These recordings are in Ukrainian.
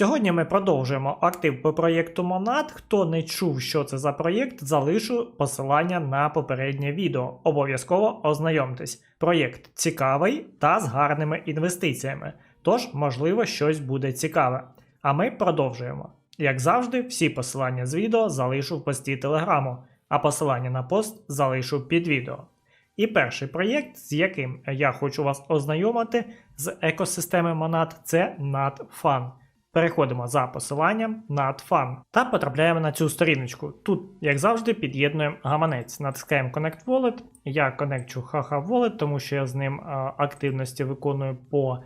Сьогодні ми продовжуємо актив по проєкту Monad. Хто не чув, що це за проєкт, залишу посилання на попереднє відео. Обов'язково ознайомтесь. Проєкт цікавий та з гарними інвестиціями, тож, можливо, щось буде цікаве. А ми продовжуємо. Як завжди, всі посилання з відео залишу в пості телеграму, а посилання на пост залишу під відео. І перший проєкт, з яким я хочу вас ознайомити з екосистеми Monad, це NatFun. Переходимо за посиланням NatFun та потрапляємо на цю сторіночку. Тут, як завжди, під'єднуємо гаманець. Натискаємо Connect Wallet. Я конекчу Haha Wallet, тому що я з ним активності виконую по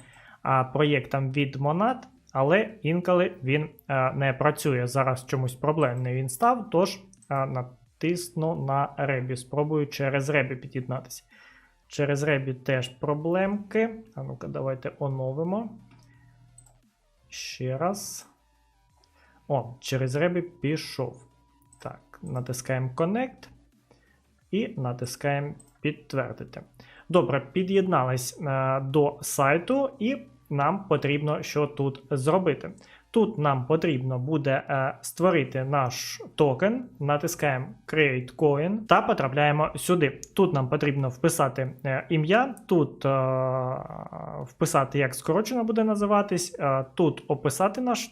проєктам від Monad, але інколи він не працює. Зараз чомусь проблемний він став, тож натисну на Rebі. Спробую через Rebі під'єднатися. Через Rebі теж проблемки. А ну-ка, давайте оновимо. Ще раз. О, через Ребі пішов. Так, натискаємо Connect і натискаємо підтвердити. Добре, під'єднались е, до сайту, і нам потрібно що тут зробити. Тут нам потрібно буде е, створити наш токен, натискаємо Create Coin та потрапляємо сюди. Тут нам потрібно вписати е, ім'я, тут е, вписати, як скорочено буде називатись, тут описати наш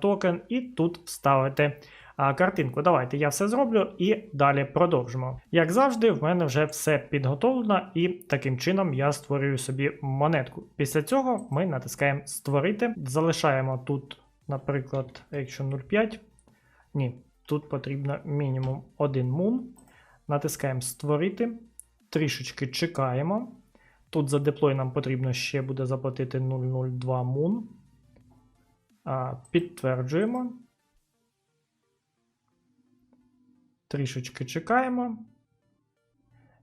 токен, і тут вставити картинку. Давайте я все зроблю і далі продовжимо. Як завжди, в мене вже все підготовлено, і таким чином я створюю собі монетку. Після цього ми натискаємо Створити, залишаємо тут, наприклад, якщо 0,5. Ні, тут потрібно мінімум 1 мун. Натискаємо Створити, трішечки чекаємо. Тут за деплой нам потрібно ще буде заплатити 002 мун. Підтверджуємо. Трішечки чекаємо.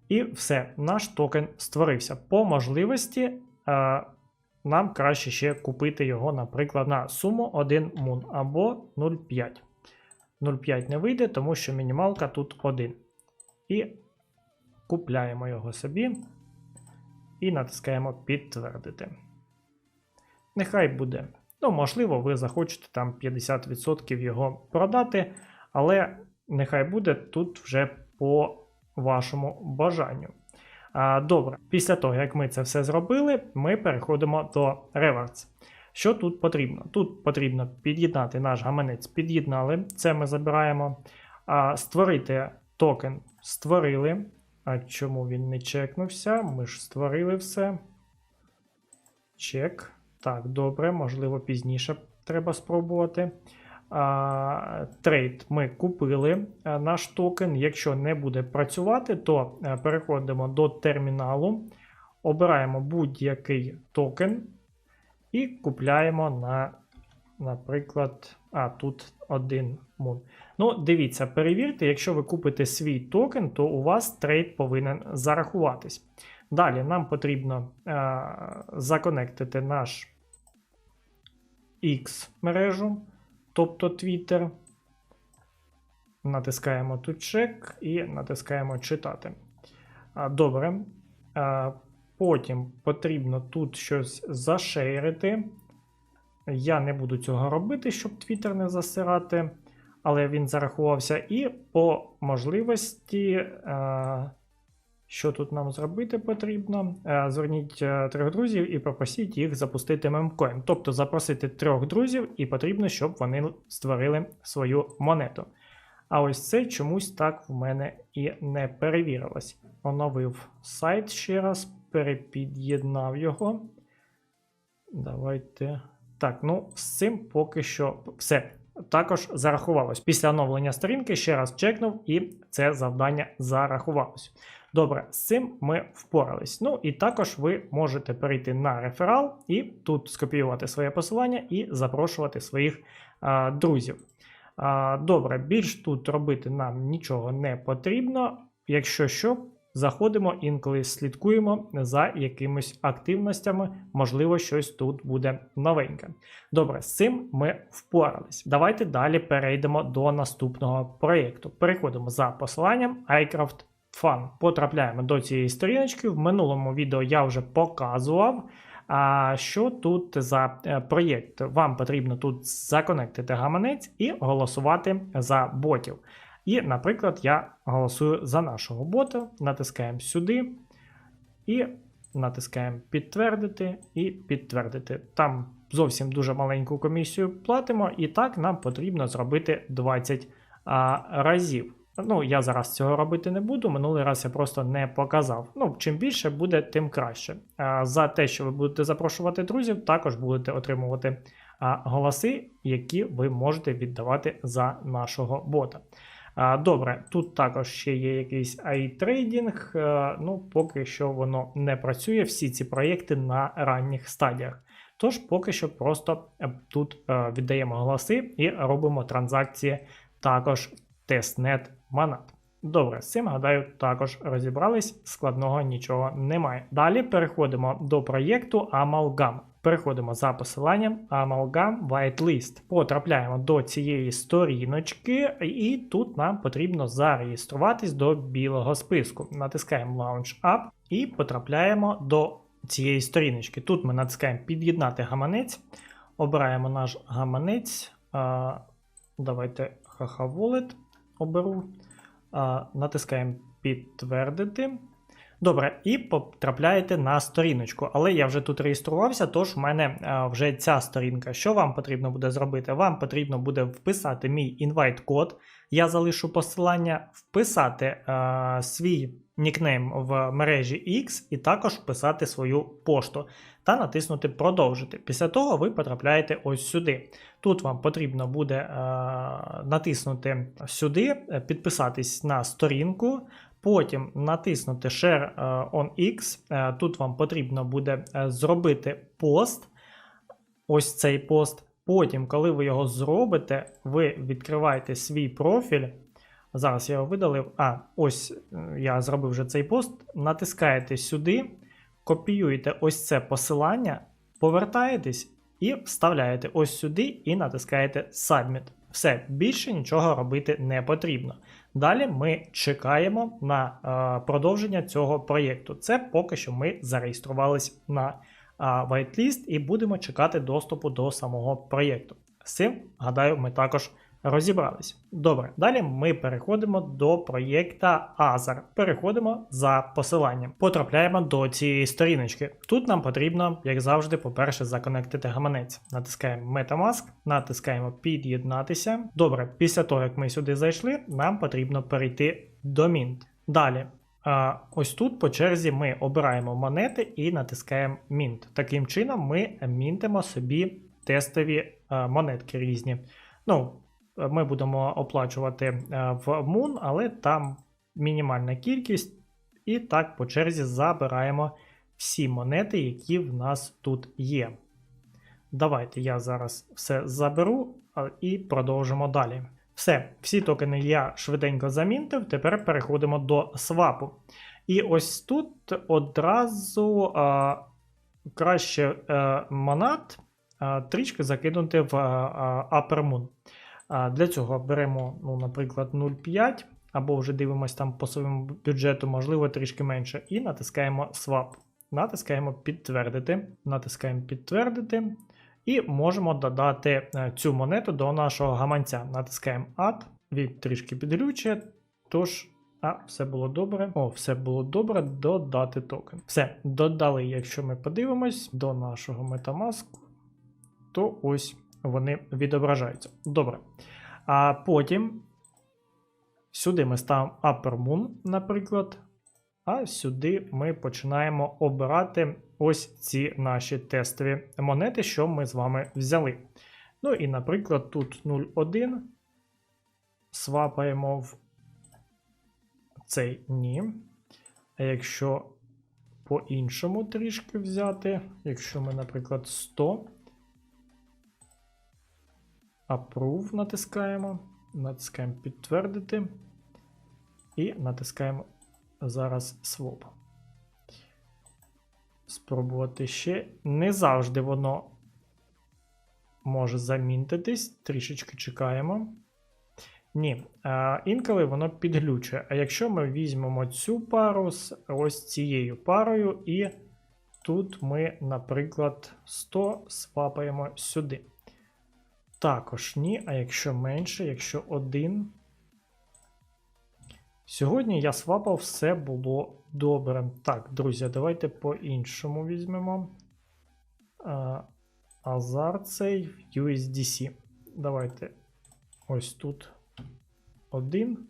І все, наш токен створився. По можливості е, нам краще ще купити його, наприклад, на суму 1 мун або 0,5. 0,5 не вийде, тому що мінімалка тут 1. І купляємо його собі. І натискаємо підтвердити. Нехай буде. Ну, можливо, ви захочете там 50% його продати, але нехай буде тут вже по вашому бажанню. Добре, після того, як ми це все зробили, ми переходимо до Rewards. Що тут потрібно? Тут потрібно під'єднати наш гаманець, під'єднали. Це ми забираємо. Створити токен створили. А чому він не чекнувся? Ми ж створили все. Чек. Так, добре, можливо, пізніше треба спробувати. Трейд ми купили наш токен. Якщо не буде працювати, то переходимо до терміналу, обираємо будь-який токен і купляємо на, наприклад, а, тут один мун. Ну, дивіться, перевірте, якщо ви купите свій токен, то у вас трейд повинен зарахуватись. Далі нам потрібно а, законектити наш X мережу тобто Twitter. Натискаємо тут чек і натискаємо читати. Добре. Потім потрібно тут щось зашерити. Я не буду цього робити, щоб Twitter не засирати, але він зарахувався. І по можливості, що тут нам зробити потрібно, зверніть трьох друзів і попросіть їх запустити мемкоін. Тобто запросити трьох друзів, і потрібно, щоб вони створили свою монету. А ось це чомусь так в мене і не перевірилось. Оновив сайт ще раз, перепід'єднав його. Давайте. Так, ну з цим поки що все. Також зарахувалось. Після оновлення сторінки ще раз чекнув, і це завдання зарахувалось. Добре, з цим ми впорались. Ну і також ви можете перейти на реферал і тут скопіювати своє посилання і запрошувати своїх а, друзів. А, Добре, більш тут робити нам нічого не потрібно. Якщо що, заходимо інколи слідкуємо за якимись активностями, можливо, щось тут буде новеньке. Добре, з цим ми впорались. Давайте далі перейдемо до наступного проєкту. Переходимо за посиланням iCraft Fun. Потрапляємо до цієї сторіночки. В минулому відео я вже показував. А що тут за е, проєкт? Вам потрібно тут законектити гаманець і голосувати за ботів. І, наприклад, я голосую за нашого бота, натискаємо сюди і натискаємо підтвердити і підтвердити. Там зовсім дуже маленьку комісію платимо, і так нам потрібно зробити 20 а, разів. Ну, я зараз цього робити не буду. Минулий раз я просто не показав. Ну, чим більше буде, тим краще. За те, що ви будете запрошувати друзів, також будете отримувати голоси, які ви можете віддавати за нашого бота. Добре, тут також ще є якийсь AI-трейдинг, е, ну поки що воно не працює. Всі ці проєкти на ранніх стадіях. Тож поки що просто е, тут е, віддаємо голоси і робимо транзакції також тестнет Манат. Добре, з цим, гадаю, також розібрались, складного нічого немає. Далі переходимо до проєкту Amalgam. Переходимо за посиланням Amalgam Whitelist. Потрапляємо до цієї сторіночки, і тут нам потрібно зареєструватись до білого списку. Натискаємо Launch Up і потрапляємо до цієї сторіночки. Тут ми натискаємо Під'єднати гаманець, обираємо наш гаманець. Давайте Haha Wallet оберу. Натискаємо підтвердити. Добре, і потрапляєте на сторіночку. Але я вже тут реєструвався, тож в мене вже ця сторінка. Що вам потрібно буде зробити? Вам потрібно буде вписати мій інвайт-код. Я залишу посилання, вписати е, свій нікнейм в мережі X і також вписати свою пошту та натиснути Продовжити. Після того ви потрапляєте ось сюди. Тут вам потрібно буде е, натиснути сюди, підписатись на сторінку. Потім натиснути Share е, on X. Е, тут вам потрібно буде е, зробити пост. Ось цей пост. Потім, коли ви його зробите, ви відкриваєте свій профіль. Зараз я його видалив. А, ось я зробив вже цей пост. Натискаєте сюди, копіюєте ось це посилання, повертаєтесь і вставляєте ось сюди і натискаєте Submit. Все, більше нічого робити не потрібно. Далі ми чекаємо на е, продовження цього проєкту. Це поки що ми зареєструвались на е, whitelist і будемо чекати доступу до самого проєкту. З цим, гадаю, ми також розібрались. Добре, далі ми переходимо до проєкта Azar. Переходимо за посиланням. Потрапляємо до цієї сторіночки. Тут нам потрібно, як завжди, по-перше, законектити гаманець. Натискаємо Metamask, натискаємо під'єднатися. Добре, після того, як ми сюди зайшли, нам потрібно перейти до Mint. Далі. Ось тут по черзі ми обираємо монети і натискаємо Mint. Таким чином, ми мінтимо собі тестові монетки різні. Ну, ми будемо оплачувати е, в Moon, але там мінімальна кількість. І так по черзі забираємо всі монети, які в нас тут є. Давайте я зараз все заберу і продовжимо далі. Все, всі токени я швиденько замінтив, тепер переходимо до свапу. І ось тут одразу а, краще а, е, монат а, трішки закинути в а, Upper Moon. Для цього беремо, ну, наприклад, 0,5, або вже дивимося там по своєму бюджету, можливо, трішки менше, і натискаємо Swap. Натискаємо підтвердити. Натискаємо підтвердити. І можемо додати е, цю монету до нашого гаманця. Натискаємо Add, від трішки підглючує. Тож, а, все було добре. О, все було добре. Додати токен. Все, додали, якщо ми подивимось до нашого Metamask, то ось вони відображаються. Добре. А потім сюди ми ставимо Upper Moon, наприклад. А сюди ми починаємо обирати ось ці наші тестові монети, що ми з вами взяли. Ну і, наприклад, тут 0,1. Свапаємо в цей ні. А якщо по-іншому трішки взяти, якщо ми, наприклад, 100, Approve натискаємо, натискаємо підтвердити і натискаємо зараз Swap. Спробувати ще. Не завжди воно може замінтитись. Трішечки чекаємо. Ні, інколи воно підглючує. А якщо ми візьмемо цю пару з ось цією парою, і тут ми, наприклад, 100 свапаємо сюди. Також ні, а якщо менше, якщо 1. Сьогодні я свапав, все було добре. Так, друзі, давайте по-іншому візьмемо. А, Азар цей USDC. Давайте ось тут один.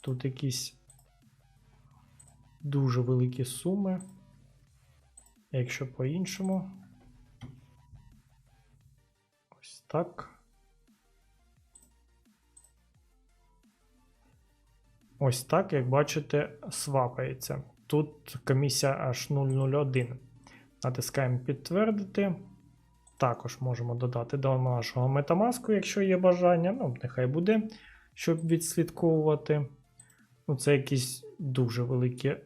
Тут якісь дуже великі суми. Якщо по-іншому. Так. Ось так, як бачите, свапається. Тут комісія аж 001. Натискаємо підтвердити. Також можемо додати до нашого метамаску, якщо є бажання. Ну, нехай буде, щоб відслідковувати. Ну, це якісь дуже великі.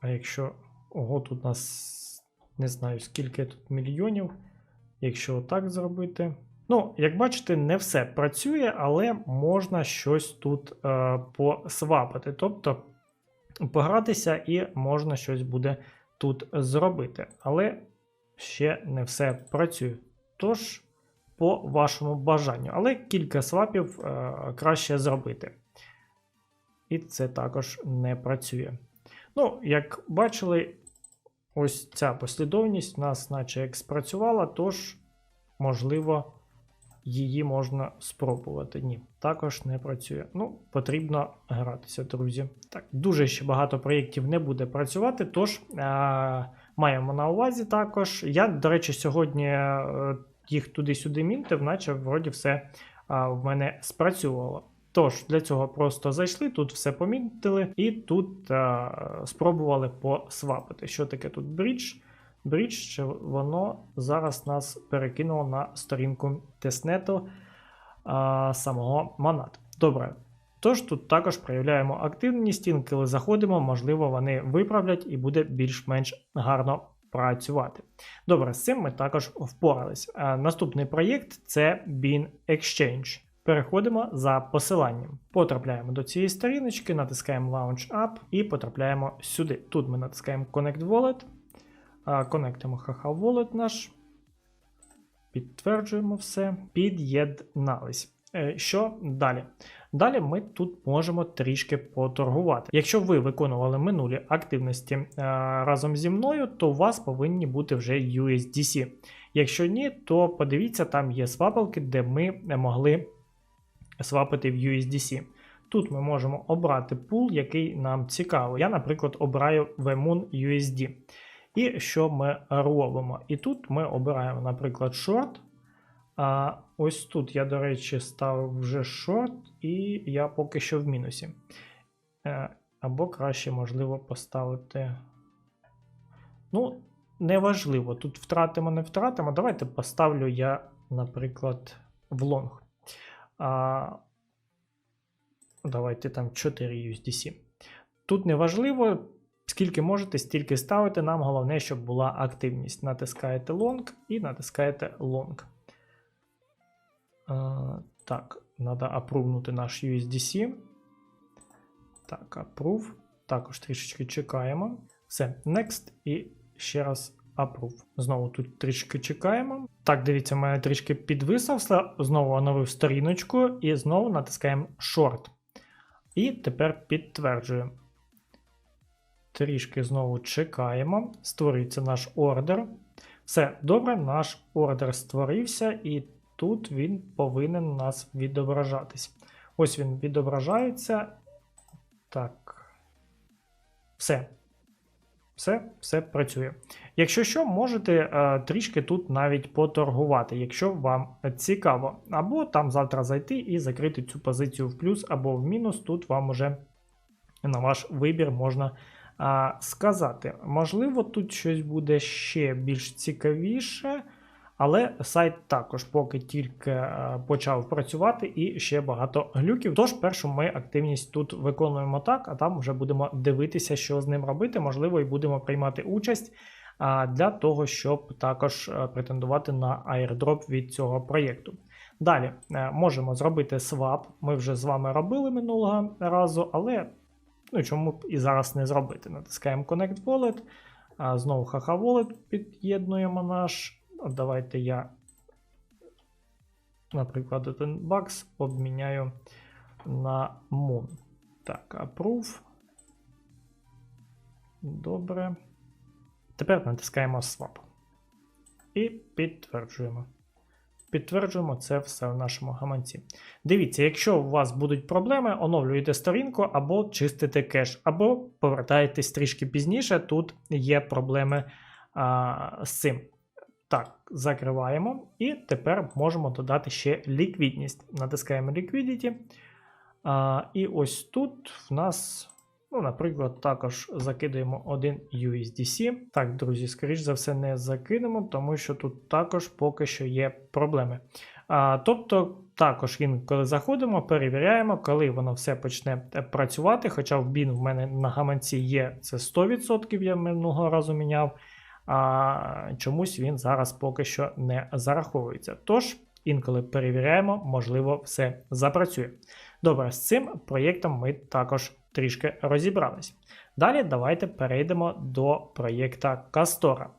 А якщо. Ого, тут у нас не знаю, скільки тут мільйонів. Якщо отак зробити. Ну, як бачите, не все працює, але можна щось тут е, посвапити. Тобто погратися і можна щось буде тут зробити. Але ще не все працює. Тож, по вашому бажанню. Але кілька свапів е, краще зробити. І це також не працює. Ну, як бачили, ось ця послідовність у нас, наче як спрацювала, тож, можливо, її можна спробувати. Ні, також не працює. Ну, потрібно гратися, друзі. Так, дуже ще багато проєктів не буде працювати, тож а, маємо на увазі також. Я, до речі, сьогодні е, їх туди-сюди мінтив, наче вроді все а, в мене спрацювало. Тож, для цього просто зайшли, тут все помітили, і тут а, спробували посвапити. Що таке тут брідж? Що воно зараз нас перекинуло на сторінку тестнету а, самого Монат. Добре. Тож тут також проявляємо активність, інколи заходимо, можливо, вони виправлять і буде більш-менш гарно працювати. Добре, з цим ми також впорались. А, наступний проєкт це Bean Exchange. Переходимо за посиланням. Потрапляємо до цієї сторіночки, натискаємо Launch Up і потрапляємо сюди. Тут ми натискаємо Connect Wallet. Конектимо HH Wallet наш. Підтверджуємо все. Під'єднались. Е, Що далі? Далі ми тут можемо трішки поторгувати. Якщо ви виконували минулі активності е, разом зі мною, то у вас повинні бути вже USDC. Якщо ні, то подивіться, там є свапалки, де ми могли свапити в USDC. Тут ми можемо обрати пул, який нам цікавий. Я, наприклад, обираю VMoon USD. І що ми робимо? І тут ми обираємо, наприклад, шорт. А ось тут я, до речі, ставив вже шорт, і я поки що в мінусі. Е, або краще, можливо, поставити. Ну, неважливо. Тут втратимо, не втратимо. Давайте поставлю я, наприклад, в лонг. А, Давайте там 4 USDC. Тут неважливо. Скільки можете, стільки ставити. Нам головне, щоб була активність. Натискаєте Long і натискаєте Long. А, так, треба апрувнути наш USDC. Так, approve. Також трішечки чекаємо. Все, next. І ще раз approve. Знову тут трішки чекаємо. Так, дивіться, в мене трішки підвисався. Знову оновив сторіночку і знову натискаємо Short. І тепер підтверджуємо. Трішки знову чекаємо. Створюється наш ордер. Все, добре, наш ордер створився, і тут він повинен у нас відображатись. Ось він відображається. Так. Все. Все, все працює. Якщо що, можете е, трішки тут навіть поторгувати, якщо вам цікаво. Або там завтра зайти і закрити цю позицію в плюс або в мінус. Тут вам уже на ваш вибір можна а, сказати. Можливо, тут щось буде ще більш цікавіше, але сайт також поки тільки е, почав працювати і ще багато глюків. Тож, першу ми активність тут виконуємо так, а там вже будемо дивитися, що з ним робити. Можливо, і будемо приймати участь для того, щоб також е, претендувати на airdrop від цього проєкту. Далі е, можемо зробити свап. Ми вже з вами робили минулого разу, але ну, чому б і зараз не зробити? Натискаємо Connect Wallet, а, знову Haha Wallet під'єднуємо наш. Давайте я, наприклад, один бакс обміняю на Moon. Так, approve. Добре. Тепер натискаємо Swap. І підтверджуємо. Підтверджуємо це все в нашому гаманці. Дивіться, якщо у вас будуть проблеми, оновлюєте сторінку або чистите кеш, або повертаєтесь трішки пізніше. Тут є проблеми а, з цим. Так, закриваємо. І тепер можемо додати ще ліквідність. Натискаємо Liquidity. А, І ось тут в нас, ну, наприклад, також закидаємо один USDC. Так, друзі, скоріш за все, не закинемо, тому що тут також поки що є проблеми. А, Тобто, також інколи заходимо, перевіряємо, коли воно все почне е, працювати. Хоча в BIN в мене на гаманці є це 100%, я минулого разу міняв а чомусь він зараз поки що не зараховується. Тож, інколи перевіряємо, можливо, все запрацює. Добре, з цим проєктом ми також трішки розібрались. Далі давайте перейдемо до проєкта Кастора.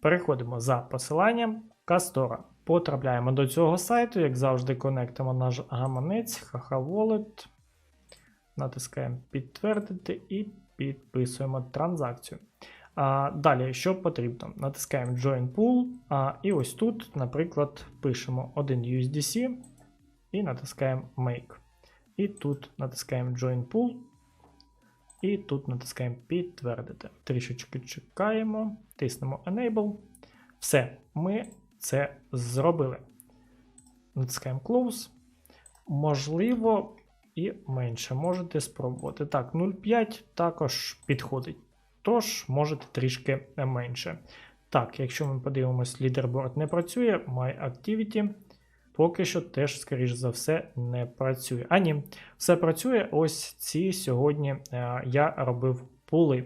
Переходимо за посиланням Кастора. Потрапляємо до цього сайту, як завжди, конектимо наш гаманець, Haha Wallet, натискаємо підтвердити і підписуємо транзакцію. А, Далі, що потрібно? Натискаємо Join Pool. А, І ось тут, наприклад, пишемо 1 USDC і натискаємо Make. І тут натискаємо Join Pool. І тут натискаємо підтвердити. Трішечки чекаємо, тиснемо Enable. Все, ми це зробили. Натискаємо Close. Можливо, і менше. Можете спробувати. Так, 0,5 також підходить. Тож можете трішки менше. Так, якщо ми подивимось, лідерборд не працює, My Activity поки що теж, скоріш за все, не працює. А ні, все працює. Ось ці сьогодні е, я робив пули.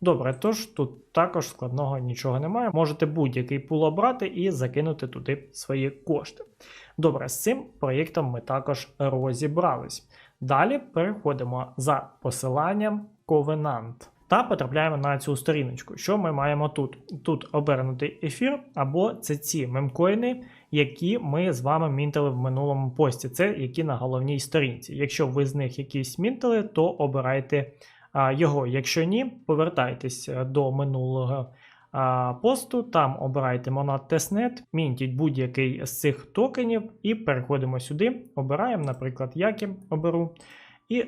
Добре, тож тут також складного нічого немає. Можете будь-який пул обрати і закинути туди свої кошти. Добре, з цим проєктом ми також розібрались. Далі переходимо за посиланням Covenant. Та потрапляємо на цю сторіночку. Що ми маємо тут? Тут обернутий ефір, або це ці мемкоїни, які ми з вами мінтили в минулому пості. Це які на головній сторінці. Якщо ви з них якісь мінтили, то обирайте його. Якщо ні, повертайтесь до минулого посту, там обирайте Monad Testnet, мінтіть будь-який з цих токенів і переходимо сюди. Обираємо, наприклад, Яки оберу. І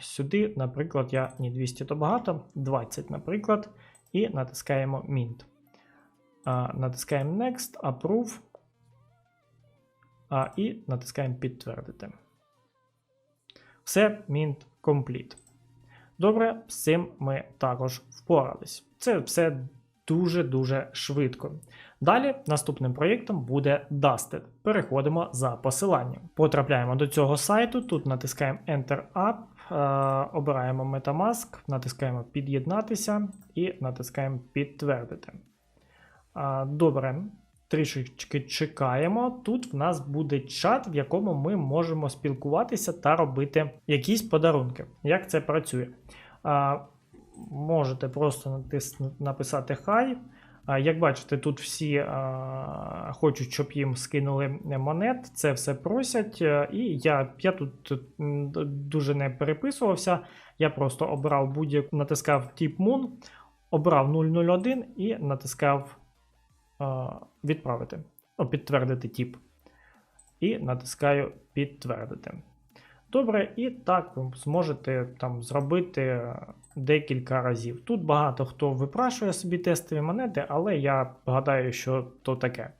Сюди, наприклад, я ні 200 то багато, 20, наприклад, і натискаємо Mint. А, Натискаємо Next, Approve. А, І натискаємо підтвердити. Все, Mint Complete. Добре, з цим ми також впорались. Це все дуже-дуже швидко. Далі наступним проєктом буде Dusted. Переходимо за посиланням. Потрапляємо до цього сайту, тут натискаємо Enter е, обираємо Metamask, натискаємо Під'єднатися і натискаємо Підтвердити. Е, добре. Трішечки чекаємо. Тут в нас буде чат, в якому ми можемо спілкуватися та робити якісь подарунки. Як це працює? Можете просто написати хай. Як бачите, тут всі хочуть, щоб їм скинули монет, це все просять. І я я тут дуже не переписувався. Я просто обрав будь-яку, натискав тип Moon, обрав 001 і натискав відправити, О, підтвердити тип. І натискаю підтвердити. Добре, і так ви зможете там зробити декілька разів. Тут багато хто випрашує собі тестові монети, але я гадаю, що то таке.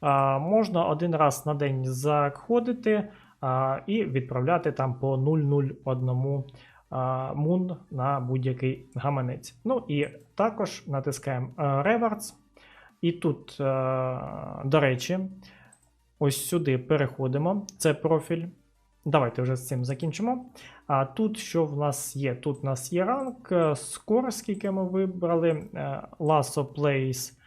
А, Можна один раз на день заходити а, і відправляти там по 001 а, Moon на будь-який гаманець. Ну і також натискаємо е, Rewards. І тут, е, до речі, ось сюди переходимо. Це профіль. Давайте вже з цим закінчимо. А тут що в нас є? Тут у нас є ранг, е, скор, скільки ми вибрали, е, Lasso Plays.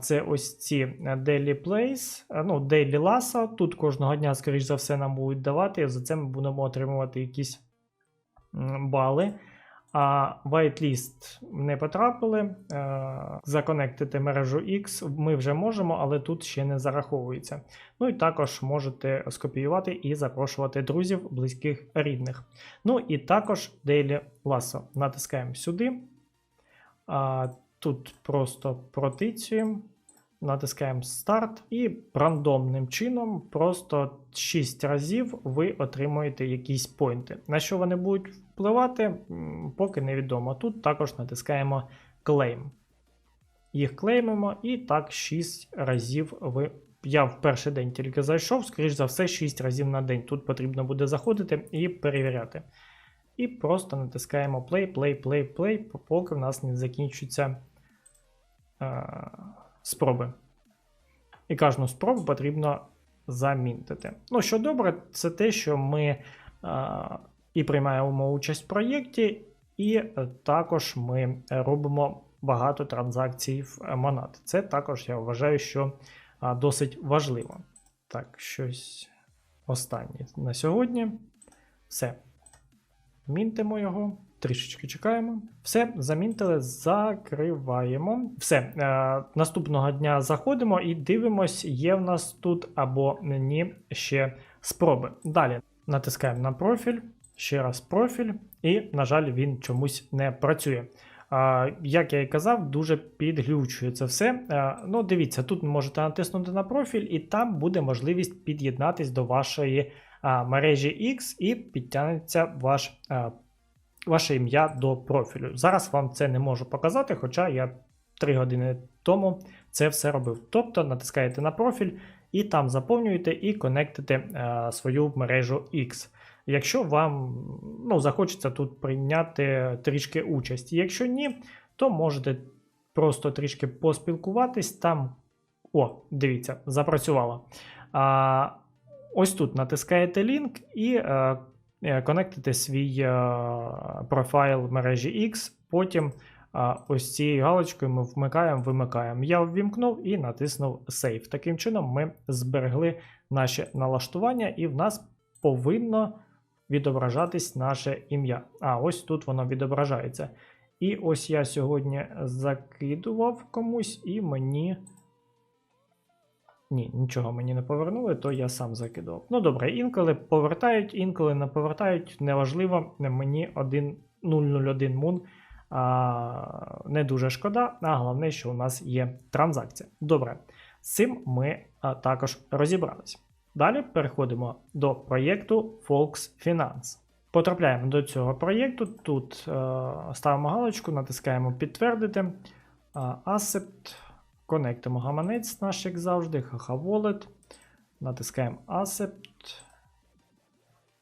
Це ось ці е, Daily Plays, е, ну, Daily Lasso. Тут кожного дня, скоріш за все, нам будуть давати. і За це ми будемо отримувати якісь бали. А whitelist не потрапили. Е, Законектити мережу X ми вже можемо, але тут ще не зараховується. Ну і також можете скопіювати і запрошувати друзів, близьких, рідних. Ну і також Daily Lasso. Натискаємо сюди. Тут просто протицюємо, натискаємо старт, і рандомним чином просто 6 разів ви отримуєте якісь поінти. На що вони будуть впливати, поки невідомо. Тут також натискаємо Claim. Їх клеймимо, і так 6 разів ви. Я в перший день тільки зайшов, скоріш за все, 6 разів на день. Тут потрібно буде заходити і перевіряти. І просто натискаємо play, play, play, play, поки в нас не закінчуються е, спроби. І кожну спробу потрібно замінтити. Ну, що добре, це те, що ми е, і приймаємо участь в проєкті, і також ми робимо багато транзакцій в Monad. Це також я вважаю, що е, досить важливо. Так, щось останнє на сьогодні. Все. Мінтимо його, трішечки чекаємо. Все, замінтили, закриваємо. Все. Е, наступного дня заходимо і дивимось, є в нас тут або ні ще спроби. Далі натискаємо на профіль, ще раз профіль, і, на жаль, він чомусь не працює. А, Як я і казав, дуже підглючує це все. А, Ну, дивіться, тут можете натиснути на профіль, і там буде можливість під'єднатись до вашої а, мережі X і підтягнеться ваш, а, ваше ім'я до профілю. Зараз вам це не можу показати, хоча я 3 години тому це все робив. Тобто натискаєте на профіль і там заповнюєте і конектите а, свою мережу X. Якщо вам ну, захочеться тут прийняти трішки участь. Якщо ні, то можете просто трішки поспілкуватись там. О, дивіться, запрацювало. А, Ось тут натискаєте лінк і е, е, конектите свій е, профайл в мережі X. Потім е, ось цією галочкою ми вмикаємо, вимикаємо. Я ввімкнув і натиснув Save. Таким чином, ми зберегли наші налаштування, і в нас повинно відображатись наше ім'я. А ось тут воно відображається. І ось я сьогодні закидував комусь, і мені. Ні, нічого мені не повернули, то я сам закидував. Ну добре, інколи повертають, інколи не повертають, неважливо, мені 1 001 мун а, не дуже шкода, а головне, що у нас є транзакція. Добре, з цим ми а, також розібралися. Далі переходимо до проєкту Folks Finance. Потрапляємо до цього проєкту. Тут е, ставимо галочку, натискаємо підтвердити. Е, Asset. Конектимо гаманець наш, як завжди, HH Wallet. Натискаємо Accept.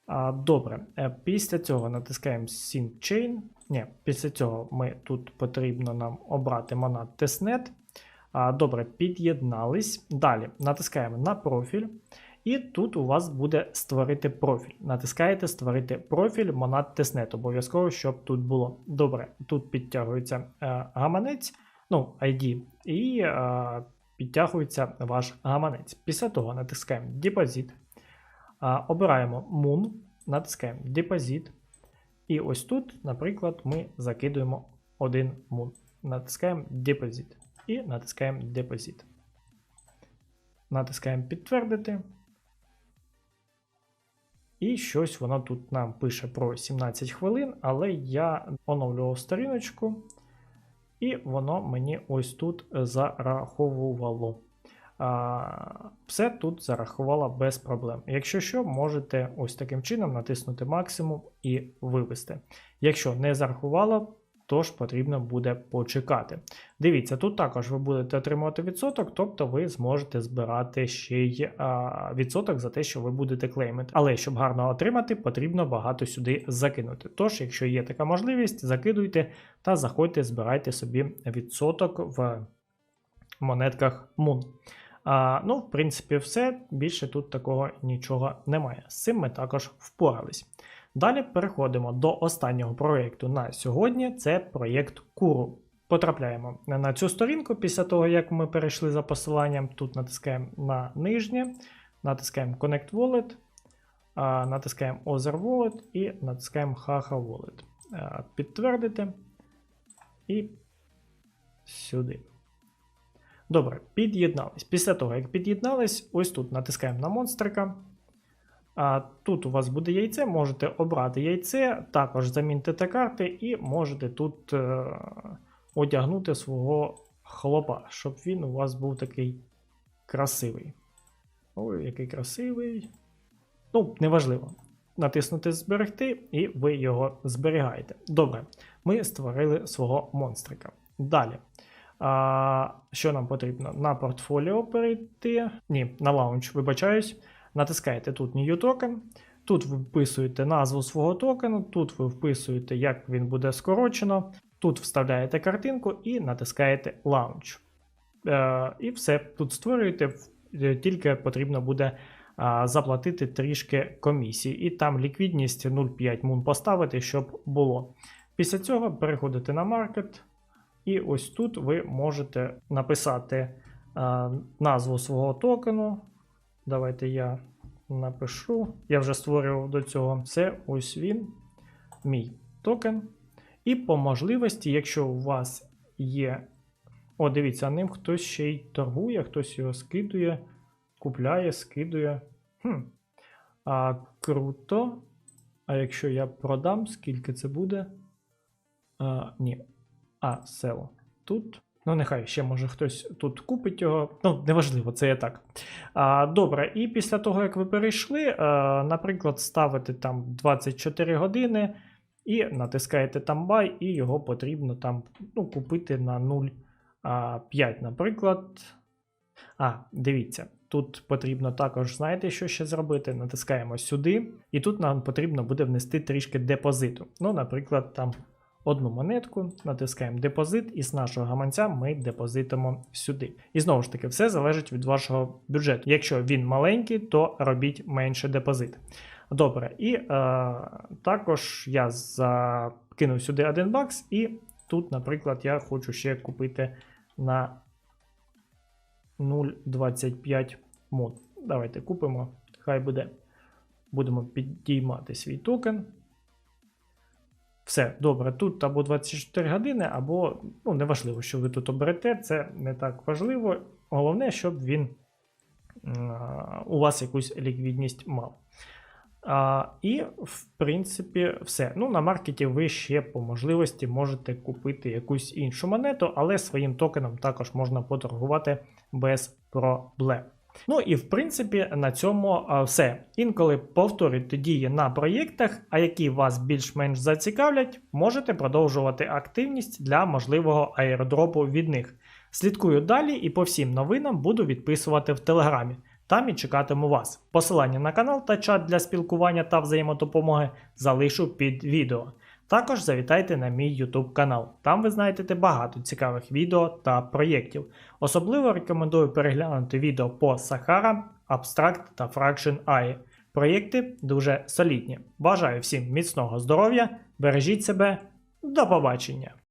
А, Добре. Е, Після цього натискаємо Sync Chain. Ні, після цього ми тут потрібно нам обрати Monad Testnet. А, Добре, під'єднались. Далі натискаємо на профіль. І тут у вас буде створити профіль. Натискаєте Створити профіль Monad Testnet. Обов'язково, щоб тут було. Добре, тут підтягується е, гаманець, ну, ID, і е, підтягується ваш гаманець. Після того натискаємо Депозит. Е, обираємо Moon, натискаємо Депозит. І ось тут, наприклад, ми закидуємо один Moon. Натискаємо Депозит. І натискаємо Депозит. Натискаємо підтвердити. І щось воно тут нам пише про 17 хвилин, але я оновлював сторіночку, і воно мені ось тут зараховувало. Все тут зарахувало без проблем. Якщо що, можете ось таким чином натиснути максимум і вивести. Якщо не зарахувало, тож потрібно буде почекати. Дивіться, тут також ви будете отримувати відсоток, тобто ви зможете збирати ще й а, відсоток за те, що ви будете клеймити. Але щоб гарно отримати, потрібно багато сюди закинути. Тож, якщо є така можливість, закидуйте та заходьте, збирайте собі відсоток в монетках Moon. А, ну, в принципі, все. Більше тут такого нічого немає. З цим ми також впорались. Далі переходимо до останнього проєкту на сьогодні. Це проєкт Куру. Потрапляємо на цю сторінку після того, як ми перейшли за посиланням. Тут натискаємо на нижнє, натискаємо Connect Wallet, натискаємо Other Wallet і натискаємо Haha Wallet. Підтвердити і сюди. Добре, під'єднались. Після того, як під'єднались, ось тут натискаємо на монстрика. Тут у вас буде яйце, можете обрати яйце, також замінити карти, і можете тут е, одягнути свого хлопа, щоб він у вас був такий красивий. Ой, який красивий. Ну, неважливо. Натиснути Зберегти, і ви його зберігаєте. Добре, ми створили свого монстрика. Далі. А, що нам потрібно? На портфоліо перейти. Ні, на лаунч, вибачаюсь. Натискаєте тут New Token. Тут ви вписуєте назву свого токену, тут ви вписуєте, як він буде скорочено. Тут вставляєте картинку і натискаєте Launch. Е, і все. Тут створюєте, е, тільки потрібно буде заплатити трішки комісії. І там ліквідність 0,5 мун поставити, щоб було. Після цього переходите на маркет. І ось тут ви можете написати назву свого токену. Давайте я напишу. Я вже створював до цього. Це ось він, мій токен. І по можливості, якщо у вас є. О, дивіться, ним хтось ще й торгує, хтось його скидує, купляє, скидує. Хм. А, Круто. А якщо я продам, скільки це буде? А, Ні. А, село. Тут. Ну, нехай ще може хтось тут купить його. Ну, неважливо, це я так. А, Добре, і після того, як ви перейшли, а, наприклад, ставите там 24 години і натискаєте там buy, і його потрібно там ну, купити на 0,5, наприклад. А, дивіться. Тут потрібно також, знаєте, що ще зробити? Натискаємо сюди, і тут нам потрібно буде внести трішки депозиту. Ну, наприклад, там одну монетку, натискаємо депозит, і з нашого гаманця ми депозитимо сюди. І знову ж таки, все залежить від вашого бюджету. Якщо він маленький, то робіть менше депозит. Добре, і е, також я закинув сюди 1 бакс, і тут, наприклад, я хочу ще купити на 0,25 мод. Давайте купимо, хай буде. Будемо підіймати свій токен. Все, добре, тут або 24 години, або ну, неважливо, що ви тут оберете, це не так важливо. Головне, щоб він а, у вас якусь ліквідність мав. А, І, в принципі, все. Ну, На маркеті ви ще по можливості можете купити якусь іншу монету, але своїм токеном також можна поторгувати без проблем. Ну і в принципі на цьому все. Інколи повторюйте дії на проєктах, а які вас більш-менш зацікавлять, можете продовжувати активність для можливого аеродропу від них. Слідкую далі і по всім новинам буду відписувати в телеграмі. Там і чекатиму вас. Посилання на канал та чат для спілкування та взаємодопомоги залишу під відео. Також завітайте на мій YouTube канал. Там ви знайдете багато цікавих відео та проєктів. Особливо рекомендую переглянути відео по Sahara, Abstract та Fraction AI. Проєкти дуже солідні. Бажаю всім міцного здоров'я, бережіть себе, до побачення!